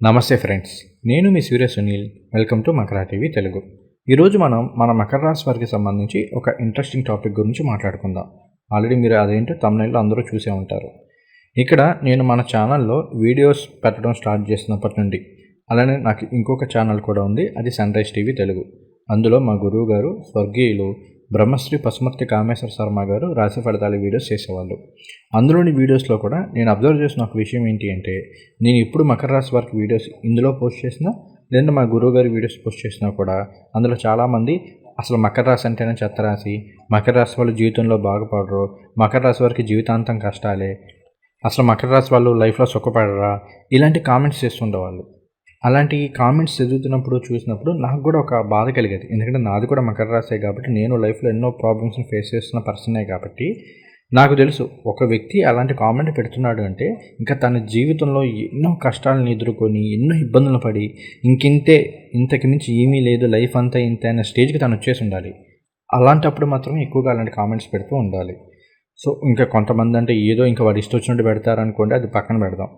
నమస్తే ఫ్రెండ్స్ నేను మీ Surya Sunil. Welcome to Makara TV Telugu. ఈరోజు మనం మన మకర రాశి వారికి సంబంధించి ఒక ఇంట్రెస్టింగ్ టాపిక్ గురించి మాట్లాడుకుందాం. ఆల్రెడీ మీరు అదేంటో తమిళలో అందరూ చూసే ఉంటారు. ఇక్కడ నేను మన ఛానల్లో వీడియోస్ పెట్టడం స్టార్ట్ చేసినప్పటి నుండి అలానే నాకు ఇంకొక ఛానల్ కూడా ఉంది అది సన్ రైజ్ టీవీ తెలుగు. అందులో మా గురువు గారు స్వర్గీయులు బ్రహ్మశ్రీ పశుమర్తి కామేశ్వర శర్మ గారు రాశి ఫలితాల వీడియోస్ చేసేవాళ్ళు. అందులోని వీడియోస్లో కూడా నేను అబ్జర్వ్ చేసిన ఒక విషయం ఏంటి అంటే నేను ఇప్పుడు మకర రాశి వారికి వీడియోస్ ఇందులో పోస్ట్ చేసినా లేదా మా గురువు గారి వీడియోస్ పోస్ట్ చేసినా కూడా అందులో చాలామంది అసలు మకర రాశి అంటేనే చెత్త రాశి మకర రాశి వాళ్ళు జీవితంలో బాగుపడరు మకర రాశి వారికి జీవితాంతం కష్టాలే అసలు మకర రాశి వాళ్ళు లైఫ్లో సుఖపడరా ఇలాంటి కామెంట్స్ చేస్తుండేవాళ్ళు. అలాంటి కామెంట్స్ చదువుతున్నప్పుడు చూసినప్పుడు నాకు కూడా ఒక బాధ కలిగేది. ఎందుకంటే నాది కూడా మకర రాశే కాబట్టి నేను లైఫ్లో ఎన్నో ప్రాబ్లమ్స్ని ఫేస్ చేస్తున్న పర్సనే కాబట్టి నాకు తెలుసు ఒక వ్యక్తి అలాంటి కామెంట్ పెడుతున్నాడు అంటే ఇంకా తన జీవితంలో ఎన్నో కష్టాలను ఎదుర్కొని ఎన్నో ఇబ్బందులు పడి ఇంకింతే ఇంతకు మించి ఏమీ లేదు లైఫ్ అంతా ఇంతే అనే స్టేజ్కి తను వచ్చేసి ఉండాలి. అలాంటప్పుడు మాత్రం ఎక్కువగా అలాంటి కామెంట్స్ పెడుతూ ఉండాలి. సో ఇంకా కొంతమంది అంటే ఏదో ఇంకా వాడు ఇష్టం వచ్చినట్టు పెడతారనుకోండి అది పక్కన పెడదాం.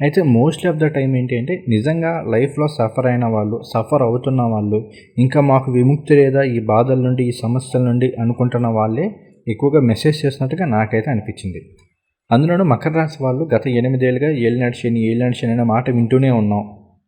అయితే మోస్ట్లీ ఆఫ్ ద టైం ఏంటి అంటే నిజంగా లైఫ్లో సఫర్ అయిన వాళ్ళు సఫర్ అవుతున్న వాళ్ళు ఇంకా మాకు విముక్తి లేదా ఈ బాధల నుండి ఈ సమస్యల నుండి అనుకుంటున్న వాళ్ళే ఎక్కువగా మెసేజ్ చేసినట్టుగా నాకైతే అనిపించింది. అందులోనూ మకర రాశి వాళ్ళు గత ఎనిమిదేళ్ళుగా ఏలినాడు శని ఏలినాడు శని అనే మాట వింటూనే ఉన్నాం.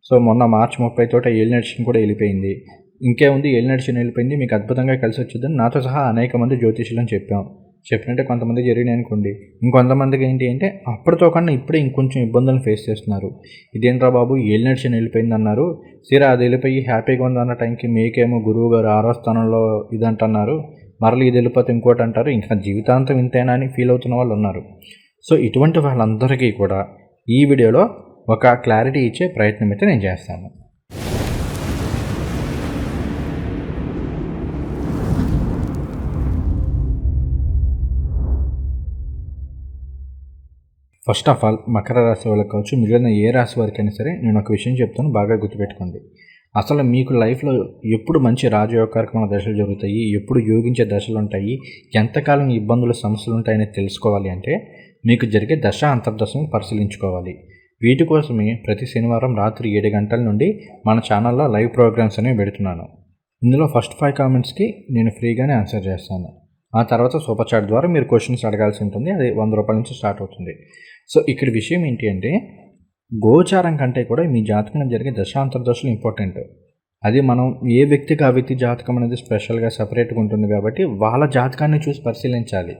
సో మొన్న మార్చి ముప్పై తోట ఏలినాడు శని కూడా వెళ్ళిపోయింది. ఇంకే ఉంది ఏలినాడు శని వెళ్ళిపోయింది మీకు అద్భుతంగా కలిసి వచ్చిందని నాతో సహా అనేక మంది జ్యోతిషులను చెప్పాం. చెప్పినట్టే కొంతమంది జరిగినాయి అనుకోండి. ఇంకొంతమందికి ఏంటి అంటే అప్పటితో కన్నా ఇప్పుడే ఇంకొంచెం ఇబ్బందులను ఫేస్ చేస్తున్నారు. ఇదేంట్రా బాబు ఏళ్ళు నడిచిన వెళ్ళిపోయింది అన్నారు. సీరా అది వెళ్ళిపోయి హ్యాపీగా ఉంది అన్న టైంకి మీకేమో గురువు గారు ఆరో స్థానంలో ఇదంటున్నారు. మరలు ఇది వెళ్ళిపోతే ఇంకోటి అంటారు. ఇంకా జీవితాంతం ఇంతేనా అని ఫీల్ అవుతున్న వాళ్ళు ఉన్నారు. సో ఇటువంటి వాళ్ళందరికీ కూడా ఈ వీడియోలో ఒక క్లారిటీ ఇచ్చే ప్రయత్నం అయితే నేను చేస్తాను. ఫస్ట్ ఆఫ్ ఆల్ మకర రాశి వాళ్ళకి కావచ్చు మిగిలిన ఏ రాశి వారికైనా సరే నేను ఒక విషయం చెప్తాను బాగా గుర్తుపెట్టుకోండి. అసలు మీకు లైఫ్లో ఎప్పుడు మంచి రాజయోగకారకమైన దశలు జరుగుతాయి ఎప్పుడు యోగించే దశలు ఉంటాయి ఎంతకాలం ఇబ్బందులు సమస్యలు ఉంటాయని తెలుసుకోవాలి అంటే మీకు జరిగే దశ అంతర్దశను పరిశీలించుకోవాలి. వీటి కోసమే ప్రతి శనివారం రాత్రి ఏడు గంటల నుండి మన ఛానల్లో లైవ్ ప్రోగ్రామ్స్ అనేవి పెడుతున్నాను. ఇందులో ఫస్ట్ ఫైవ్ కామెంట్స్కి నేను ఫ్రీగానే ఆన్సర్ చేస్తాను. ఆ తర్వాత సూపర్ చాట్ ద్వారా మీరు క్వశ్చన్స్ అడగాల్సి ఉంటుంది అది వంద రూపాయల నుంచి స్టార్ట్ అవుతుంది. సో ఇక్కడ విషయం ఏంటి అంటే గోచారం కంటే కూడా మీ జాతకంలో జరిగే దశాంతర దశలు ఇంపార్టెంట్. అది మనం ఏ వ్యక్తికి ఆ వ్యక్తి జాతకం అనేది స్పెషల్గా సపరేట్గా ఉంటుంది కాబట్టి వాళ్ళ జాతకాన్ని చూసి పరిశీలించాలి.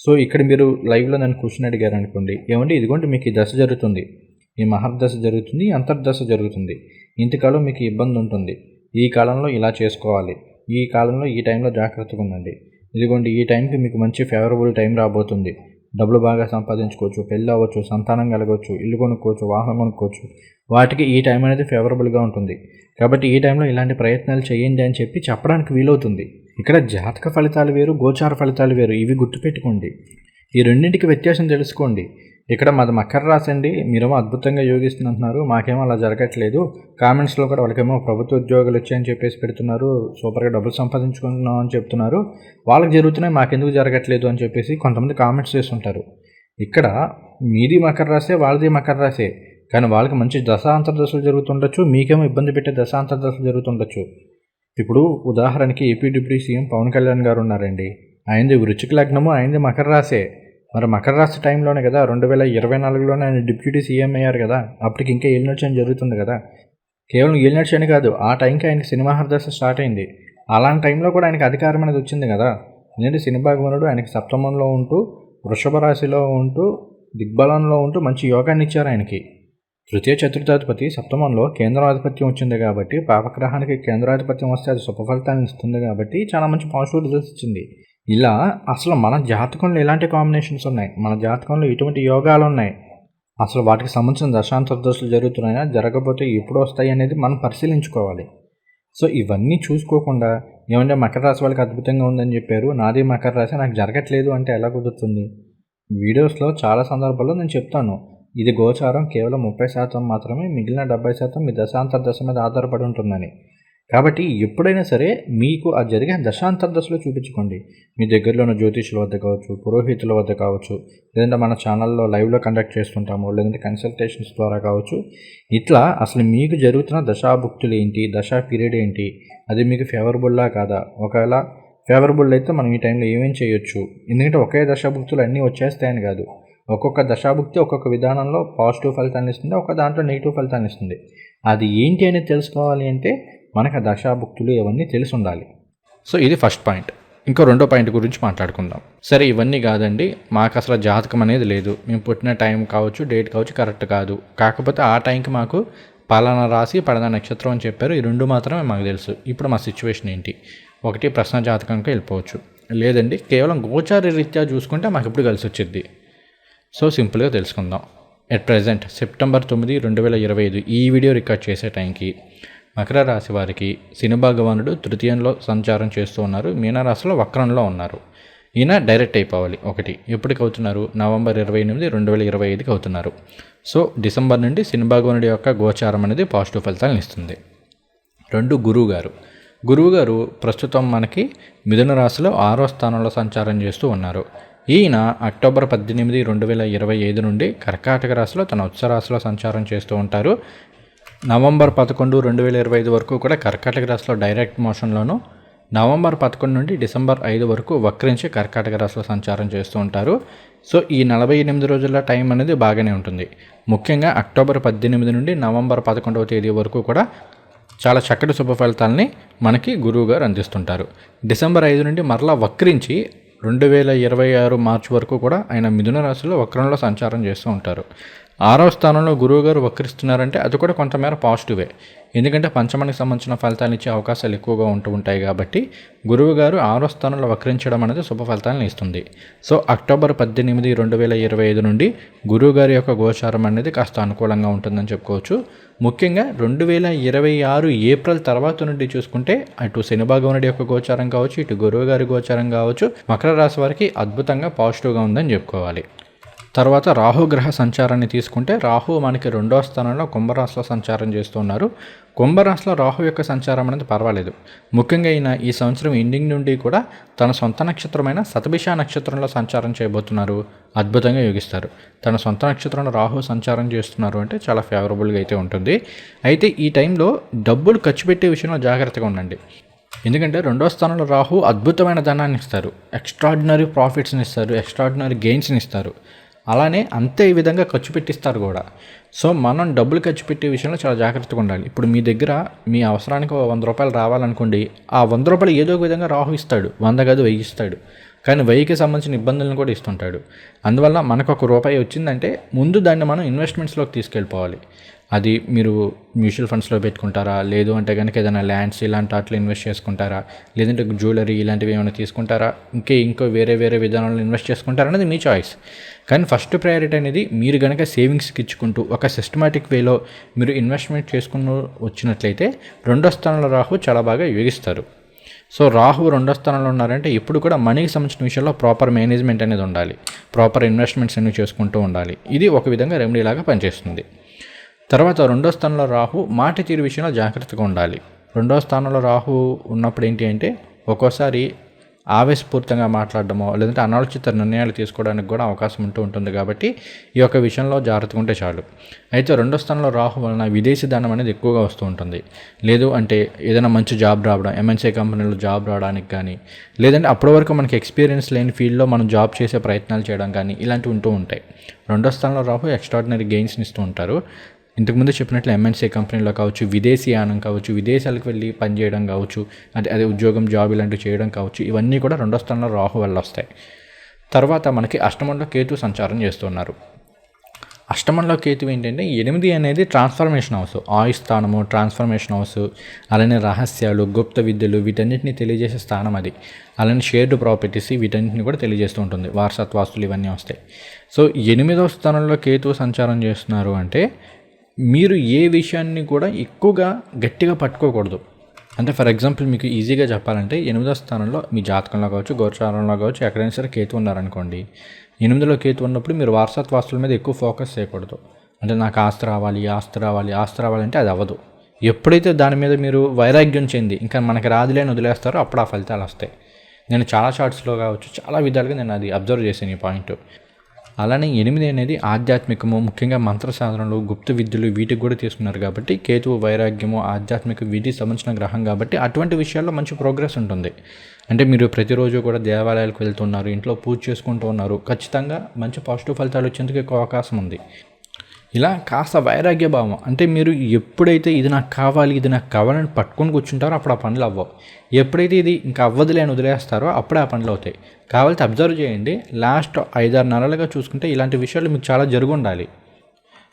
సో ఇక్కడ మీరు లైవ్లో నన్ను క్వశ్చన్ అడిగారు అనుకోండి ఏమంటే ఇదిగోండి మీకు ఈ దశ జరుగుతుంది. ఈ మహర్దశ జరుగుతుంది అంతర్దశ జరుగుతుంది. ఇంతకాలం మీకు ఇబ్బంది ఉంటుంది. ఈ కాలంలో ఇలా చేసుకోవాలి. ఈ కాలంలో ఈ టైంలో జాగ్రత్తగా ఉండండి. ఇదిగోండి ఈ టైంకి మీకు మంచి ఫేవరబుల్ టైం రాబోతుంది. డబ్బులు బాగా సంపాదించుకోవచ్చు పెళ్ళి అవ్వచ్చు సంతానం కలగవచ్చు ఇల్లు కొనుక్కోవచ్చు వాహనం కొనుక్కోవచ్చు. వాటికి ఈ టైం అనేది ఫేవరబుల్గా ఉంటుంది. కాబట్టి ఈ టైంలో ఇలాంటి ప్రయత్నాలు చేయండి అని చెప్పి చెప్పడానికి వీలవుతుంది. ఇక్కడ జాతక ఫలితాలు వేరు గోచార ఫలితాలు వేరు. ఇవి గుర్తుపెట్టుకోండి. ఈ రెండింటికి వ్యత్యాసం తెలుసుకోండి. ఇక్కడ మాది మకర రాసండి మీరేమో అద్భుతంగా యోగిస్తున్నారు. మాకేమో అలా జరగట్లేదు. కామెంట్స్లో కూడా వాళ్ళకేమో ప్రభుత్వ ఉద్యోగాలు వచ్చాయని చెప్పేసి పెడుతున్నారు. సూపర్గా డబ్బులు సంపాదించుకుంటున్నాం అని చెప్తున్నారు. వాళ్ళకి జరుగుతున్నాయి మాకెందుకు జరగట్లేదు అని చెప్పేసి కొంతమంది కామెంట్స్ చేస్తుంటారు. ఇక్కడ మీది మకర రాసే వాళ్ళది మకర రాసే కానీ వాళ్ళకి మంచి దశాంతర దశలు జరుగుతుండొచ్చు. మీకేమో ఇబ్బంది పెట్టే దశాంతర దశలు జరుగుతుండొచ్చు. ఇప్పుడు ఉదాహరణకి AP deputy CM Pawan Kalyan garu ఉన్నారండి. ఆయనది వృచ్చిక లగ్నము ఆయనది మకర రాసే మరి మకర రాశి టైంలోనే కదా రెండు వేల ఇరవై నాలుగులోనే ఆయన డిప్యూటీ సీఎం అయ్యారు కదా అప్పటికి ఇంకా ఏలినడ్చని జరుగుతుంది కదా. కేవలం ఏలినడ్చని కాదు ఆ టైంకి ఆయనకి సినిమా హర్దశ స్టార్ట్ అయింది. అలాంటి టైంలో కూడా ఆయనకి అధికారం అనేది వచ్చింది కదా. ఎందుకంటే సినిమా భగవానుడు ఆయనకి సప్తమంలో ఉంటూ వృషభ రాశిలో ఉంటూ దిగ్బలంలో ఉంటూ మంచి యోగాన్ని ఇచ్చారు ఆయనకి. తృతీయ చతుర్థాధిపతి సప్తమంలో కేంద్రాధిపత్యం వచ్చింది కాబట్టి పాపగ్రహానికి కేంద్రాధిపత్యం వస్తే అది శుభ ఇస్తుంది కాబట్టి చాలా మంచి పాజిటివ్ రిజల్ట్స్ ఇచ్చింది. ఇలా అసలు మన జాతకంలో ఎలాంటి కాంబినేషన్స్ ఉన్నాయి. మన జాతకంలో ఎటువంటి యోగాలు ఉన్నాయి. అసలు వాటికి సంబంధించిన దశాంత దశలు జరుగుతున్నాయా జరగకపోతే ఎప్పుడు వస్తాయి అనేది మనం పరిశీలించుకోవాలి. సో ఇవన్నీ చూసుకోకుండా ఏమంటే మకర రాశి వాళ్ళకి అద్భుతంగా ఉందని చెప్పారు. నాది మకర రాశి నాకు జరగట్లేదు అంటే ఎలా కుదురుతుంది? వీడియోస్లో చాలా సందర్భాల్లో నేను చెప్తాను. ఇది గోచారం కేవలం ముప్పై శాతం మాత్రమే మిగిలిన డెబ్బై శాతం మీ దశాంతర దశ మీద ఆధారపడి ఉంటుందని. కాబట్టి ఎప్పుడైనా సరే మీకు ఆ జరిగే దశాంతర దశలో చూపించుకోండి. మీ దగ్గరలో ఉన్న జ్యోతిషుల వద్ద కావచ్చు పురోహితుల వద్ద కావచ్చు లేదంటే మన ఛానల్లో లైవ్లో కండక్ట్ చేస్తుంటాము లేదంటే కన్సల్టేషన్స్ ద్వారా కావచ్చు. ఇట్లా అసలు మీకు జరుగుతున్న దశాభుక్తులు ఏంటి దశా పీరియడ్ ఏంటి అది మీకు ఫేవరబుల్లా కాదా? ఒకవేళ ఫేవరబుల్ అయితే మనం ఈ టైంలో ఏమేం చేయొచ్చు? ఎందుకంటే ఒకే దశాభుక్తులు అన్నీ వచ్చేస్తాయని కాదు. ఒక్కొక్క దశాభుక్తి ఒక్కొక్క విధానంలో పాజిటివ్ ఫలితాన్ని ఇస్తుంది ఒక దాంట్లో నెగిటివ్ ఫలితాన్ని ఇస్తుంది. అది ఏంటి అనేది తెలుసుకోవాలి అంటే మనకు ఆ దశాభుక్తులు ఇవన్నీ తెలిసి ఉండాలి సో ఇది ఫస్ట్ పాయింట్. ఇంకో రెండో పాయింట్ గురించి మాట్లాడుకుందాం. సరే ఇవన్నీ కాదండి. మాకు అసలు జాతకం అనేది లేదు. మేము పుట్టిన టైం కావచ్చు డేట్ కావచ్చు కరెక్ట్ కాదు. కాకపోతే ఆ టైంకి మాకు పలానా రాసి పలానా నక్షత్రం అని చెప్పారు. ఈ రెండు మాత్రమే మాకు తెలుసు. ఇప్పుడు మా సిచ్యువేషన్ ఏంటి? ఒకటి ప్రశ్న జాతకంకి వెళ్ళిపోవచ్చు. లేదండి కేవలం గోచార రీత్యా చూసుకుంటే మాకు ఇప్పుడు కలిసి వచ్చింది సో సింపుల్గా తెలుసుకుందాం. ఎట్ ప్రజెంట్ సెప్టెంబర్ తొమ్మిది రెండు వేల ఇరవై ఐదు ఈ వీడియో రికార్డ్ చేసే టైంకి మకర రాశి వారికి శని భగవానుడు తృతీయంలో సంచారం చేస్తూ ఉన్నారు. మీనరాశిలో వక్రంలో ఉన్నారు. ఈయన డైరెక్ట్ అయిపోవాలి. ఒకటి ఎప్పటికి అవుతున్నారు? నవంబర్ ఇరవై ఎనిమిది రెండు వేల ఇరవై ఐదుకి అవుతున్నారు. సో డిసెంబర్ నుండి శని భగవానుడి యొక్క గోచారం అనేది పాజిటివ్ ఫలితాలను ఇస్తుంది. రెండు గురువు గారు. గురువు గారు ప్రస్తుతం మనకి మిథున రాశిలో ఆరో స్థానంలో సంచారం చేస్తూ ఉన్నారు. ఈయన అక్టోబర్ పద్దెనిమిది రెండు వేల ఇరవై ఐదు నుండి కర్కాటక రాశిలో తన ఉత్సరాశిలో సంచారం చేస్తూ ఉంటారు. నవంబర్ పదకొండు రెండు వేల ఇరవై ఐదు వరకు కూడా కర్కాటక రాశిలో డైరెక్ట్ మోషన్లోను నవంబర్ పదకొండు నుండి డిసెంబర్ ఐదు వరకు వక్రించి కర్కాటక రాశిలో సంచారం చేస్తూ ఉంటారు. సో ఈ నలభై ఎనిమిది రోజుల టైం అనేది బాగానే ఉంటుంది. ముఖ్యంగా అక్టోబర్ పద్దెనిమిది నుండి నవంబర్ పదకొండవ తేదీ వరకు కూడా చాలా చక్కటి శుభ ఫలితాలని మనకి గురువు గారు అందిస్తుంటారు. డిసెంబర్ ఐదు నుండి మరలా వక్రించి రెండు వేల ఇరవై ఆరు మార్చి వరకు కూడా ఆయన మిథున రాశిలో వక్రంలో సంచారం చేస్తూ ఉంటారు. ఆరవ స్థానంలో గురువు గారు వక్రిస్తున్నారంటే అది కూడా కొంతమేర పాజిటివే. ఎందుకంటే పంచమానికి సంబంధించిన ఫలితాలు ఇచ్చే అవకాశాలు ఎక్కువగా ఉంటూ ఉంటాయి కాబట్టి గురువు గారు ఆరో స్థానంలో వక్రించడం అనేది శుభ ఫలితాలను ఇస్తుంది. సో అక్టోబర్ పద్దెనిమిది రెండు వేల ఇరవై ఐదు నుండి గురువు గారి యొక్క గోచారం అనేది కాస్త అనుకూలంగా ఉంటుందని చెప్పుకోవచ్చు. ముఖ్యంగా రెండు వేల ఇరవై ఆరు ఏప్రిల్ తర్వాత నుండి చూసుకుంటే అటు శనిభాగవనుడి యొక్క గోచారం కావచ్చు ఇటు గురువుగారి గోచారం కావచ్చు మకర రాశి వారికి అద్భుతంగా పాజిటివ్గా ఉందని చెప్పుకోవాలి. తర్వాత రాహుగ్రహ సంచారాన్ని తీసుకుంటే రాహు మనకి రెండో స్థానంలో కుంభరాశిలో సంచారం చేస్తున్నారు కుంభరాశిలో రాహు యొక్క సంచారం అనేది పర్వాలేదు. ముఖ్యంగా ఈయన ఈ సంవత్సరం ఎండింగ్ నుండి కూడా తన సొంత నక్షత్రమైన సతభిష నక్షత్రంలో సంచారం చేయబోతున్నారు. అద్భుతంగా యోగిస్తారు. తన సొంత నక్షత్రంలో రాహు సంచారం చేస్తున్నారు అంటే చాలా ఫేవరబుల్గా అయితే ఉంటుంది. అయితే ఈ టైంలో డబ్బులు ఖర్చు పెట్టే విషయంలో జాగ్రత్తగా ఉండండి. ఎందుకంటే రెండో స్థానంలో రాహు అద్భుతమైన ధనాన్ని ఇస్తారు. ఎక్స్ట్రాడినరీ ప్రాఫిట్స్ని ఇస్తారు. ఎక్స్ట్రాడినరీ గెయిన్స్ని ఇస్తారు. అలానే అంతే ఈ విధంగా ఖర్చు పెట్టిస్తారు కూడా. సో మనం డబ్బులు ఖర్చు పెట్టే విషయంలో చాలా జాగ్రత్తగా ఉండాలి. ఇప్పుడు మీ దగ్గర మీ అవసరానికి వంద రూపాయలు రావాలనుకోండి ఆ వంద రూపాయలు ఏదో ఒక విధంగా రాహు ఇస్తాడు. వంద కాదు వెయ్యి ఇస్తాడు. కానీ వెయ్యికి సంబంధించిన ఇబ్బందులను కూడా ఇస్తుంటాడు. అందువల్ల మనకు ఒక రూపాయి వచ్చిందంటే ముందు దాన్ని మనం ఇన్వెస్ట్మెంట్స్లోకి తీసుకెళ్ళిపోవాలి. అది మీరు మ్యూచువల్ ఫండ్స్లో పెట్టుకుంటారా? లేదు అంటే కనుక ఏదైనా ల్యాండ్స్ ఇలాంటి వాటిలో ఇన్వెస్ట్ చేసుకుంటారా? లేదంటే జ్యువెలరీ ఇలాంటివి ఏమైనా తీసుకుంటారా? ఇంకే ఇంకో వేరే వేరే విధానంలో ఇన్వెస్ట్ చేసుకుంటారా అనేది మీ చాయిస్ కానీ ఫస్ట్ ప్రయారిటీ అనేది మీరు కనుక సేవింగ్స్కి ఇచ్చుకుంటూ ఒక సిస్టమాటిక్ వేలో మీరు ఇన్వెస్ట్మెంట్ చేసుకుని వచ్చినట్లయితే రెండో స్థానంలో రాహు చాలా బాగా యోగిస్తారు. సో రాహు రెండో స్థానంలో ఉన్నారంటే ఇప్పుడు కూడా మనీకి సంబంధించిన విషయంలో ప్రాపర్ మేనేజ్మెంట్ అనేది ఉండాలి. ప్రాపర్ ఇన్వెస్ట్మెంట్స్ అనేవి చేసుకుంటూ ఉండాలి. ఇది ఒక విధంగా రెమెడీ లాగా పనిచేస్తుంది. తర్వాత రెండో స్థానంలో రాహు మాట తీరు విషయంలో జాగ్రత్తగా ఉండాలి. రెండో స్థానంలో రాహు ఉన్నప్పుడు ఏంటి అంటే ఒక్కోసారి ఆవేశపూరితంగా మాట్లాడడమో లేదంటే అనాలోచిత నిర్ణయాలు తీసుకోవడానికి కూడా అవకాశం ఉంటూ ఉంటుంది కాబట్టి ఈ యొక్క విషయంలో జాగ్రత్తగా ఉంటే చాలు. అయితే రెండో స్థానంలో రాహు వలన విదేశీ ధనం అనేది ఎక్కువగా వస్తూ ఉంటుంది. లేదు అంటే ఏదైనా మంచి జాబ్ రావడం ఎంఎన్సీ కంపెనీలో జాబ్ రావడానికి కానీ లేదంటే అప్పటి వరకు మనకి ఎక్స్పీరియన్స్ లేని ఫీల్డ్లో మనం జాబ్ చేసే ప్రయత్నాలు చేయడం కానీ ఇలాంటివి ఉంటూ ఉంటాయి. రెండో స్థానంలో రాహు ఎక్స్ట్రాడినరీ గెయిన్స్ని ఇస్తూ ఉంటారు. ఇంతకుముందు చెప్పినట్లు ఎంఎన్సీ కంపెనీలో కావచ్చు విదేశీ యానం కావచ్చు విదేశాలకు వెళ్ళి పనిచేయడం కావచ్చు అదే అదే ఉద్యోగం జాబ్ ఇలాంటివి చేయడం కావచ్చు ఇవన్నీ కూడా రెండో స్థానంలో రాహు వల్ల వస్తాయి. తర్వాత మనకి అష్టమంలో కేతు సంచారం చేస్తున్నారు. అష్టమంలో కేతు ఏంటంటే ఎనిమిది అనేది ట్రాన్స్ఫర్మేషన్ హౌస్ ఆయుష్ స్థానము ట్రాన్స్ఫర్మేషన్ హౌస్ అలానే రహస్యాలు గుప్త విద్యలు వీటన్నిటిని తెలియజేసే స్థానం అది. అలానే షేర్డ్ ప్రాపర్టీస్ వీటన్నిటిని కూడా తెలియజేస్తూ ఉంటుంది. వారసత్వాస్తులు ఇవన్నీ వస్తాయి. సో ఎనిమిదవ స్థానంలో కేతు సంచారం చేస్తున్నారు అంటే మీరు ఏ విషయాన్ని కూడా ఎక్కువగా గట్టిగా పట్టుకోకూడదు. అంటే ఫర్ ఎగ్జాంపుల్ మీకు ఈజీగా చెప్పాలంటే ఎనిమిదో స్థానంలో మీ జాతకంలో కావచ్చు గోచారంలో కావచ్చు ఎక్కడైనా సరే కేతు ఉన్నారనుకోండి. ఎనిమిదిలో కేతు ఉన్నప్పుడు మీరు వారసత్వాస్తుల మీద ఎక్కువ ఫోకస్ చేయకూడదు. అంటే నాకు ఆస్తి రావాలి ఆస్తి రావాలి ఆస్తి రావాలంటే అది అవ్వదు. ఎప్పుడైతే దాని మీద మీరు వైరాగ్యం చెంది ఇంకా మనకి రాదులేని వదిలేస్తారో అప్పుడు ఆ ఫలితాలు వస్తాయి. నేను చాలా షార్ట్స్లో కావచ్చు చాలా విధాలుగా నేను అది అబ్జర్వ్ చేశాను ఈ పాయింట్. అలానే ఎనిమిది అనేది ఆధ్యాత్మికము ముఖ్యంగా మంత్ర సాధనలు గుప్త విద్యలు వీటికి కూడా తీసుకున్నారు కాబట్టి కేతువు వైరాగ్యము ఆధ్యాత్మిక వీటికి సంబంధించిన గ్రహం కాబట్టి అటువంటి విషయాల్లో మంచి ప్రోగ్రెస్ ఉంటుంది. అంటే మీరు ప్రతిరోజు కూడా దేవాలయాలకు వెళ్తున్నారు ఇంట్లో పూజ చేసుకుంటూ ఉన్నారు ఖచ్చితంగా మంచి పాజిటివ్ ఫలితాలు వచ్చేందుకు ఎక్కువ అవకాశం ఉంది. ఇలా కాస్త వైరాగ్య భావం అంటే మీరు ఎప్పుడైతే ఇది నాకు కావాలి ఇది నాకు కావాలని పట్టుకొని కూర్చుంటారో అప్పుడు ఆ పనులు అవ్వవు. ఎప్పుడైతే ఇది ఇంకా అవ్వదులే అని వదిలేస్తారో అప్పుడే ఆ పనులు అవుతాయి. కావాలంటే అబ్జర్వ్ చేయండి. లాస్ట్ ఐదారు నెలలుగా చూసుకుంటే ఇలాంటి విషయాలు మీకు చాలా జరుగు ఉండాలి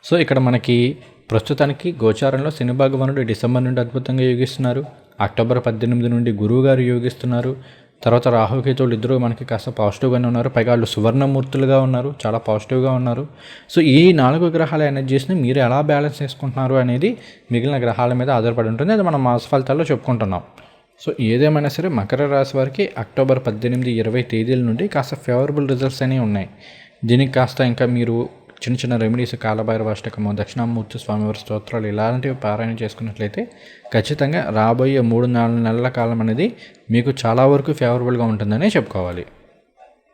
సో ఇక్కడ మనకి ప్రస్తుతానికి గోచారంలో శనిభాగ వనుడు డిసెంబర్ నుండి అద్భుతంగా యోగిస్తున్నారు. అక్టోబర్ పద్దెనిమిది నుండి గురువు గారు యోగిస్తున్నారు. తర్వాత రాహుకేతువులు ఇద్దరు మనకి కాస్త పాజిటివ్గానే ఉన్నారు. పైగా వాళ్ళు సువర్ణమూర్తులుగా ఉన్నారు. చాలా పాజిటివ్గా ఉన్నారు. సో ఈ నాలుగు గ్రహాల ఎనర్జీస్ని మీరు ఎలా బ్యాలెన్స్ చేసుకుంటున్నారు అనేది మిగిలిన గ్రహాల మీద ఆధారపడి ఉంటుంది. అది మనం మాస ఫలితాల్లో చెప్పుకుంటున్నాం. సో ఏదేమైనా సరే మకర రాశి వారికి అక్టోబర్ పద్దెనిమిది ఇరవై తేదీల నుండి కాస్త ఫేవరబుల్ రిజల్ట్స్ అనేవి ఉన్నాయి. దీనికి కాస్త ఇంకా మీరు చిన్న చిన్న రెమెడీస్ కాలభైరవ అష్టకము దక్షిణామూర్తి స్వామివారి స్తోత్రాలు ఇలాంటివి పారాయణ చేసుకున్నట్లయితే ఖచ్చితంగా రాబోయే మూడు నాలుగు నెలల కాలం అనేది మీకు చాలా వరకు ఫేవరబుల్గా ఉంటుందనే చెప్పుకోవాలి.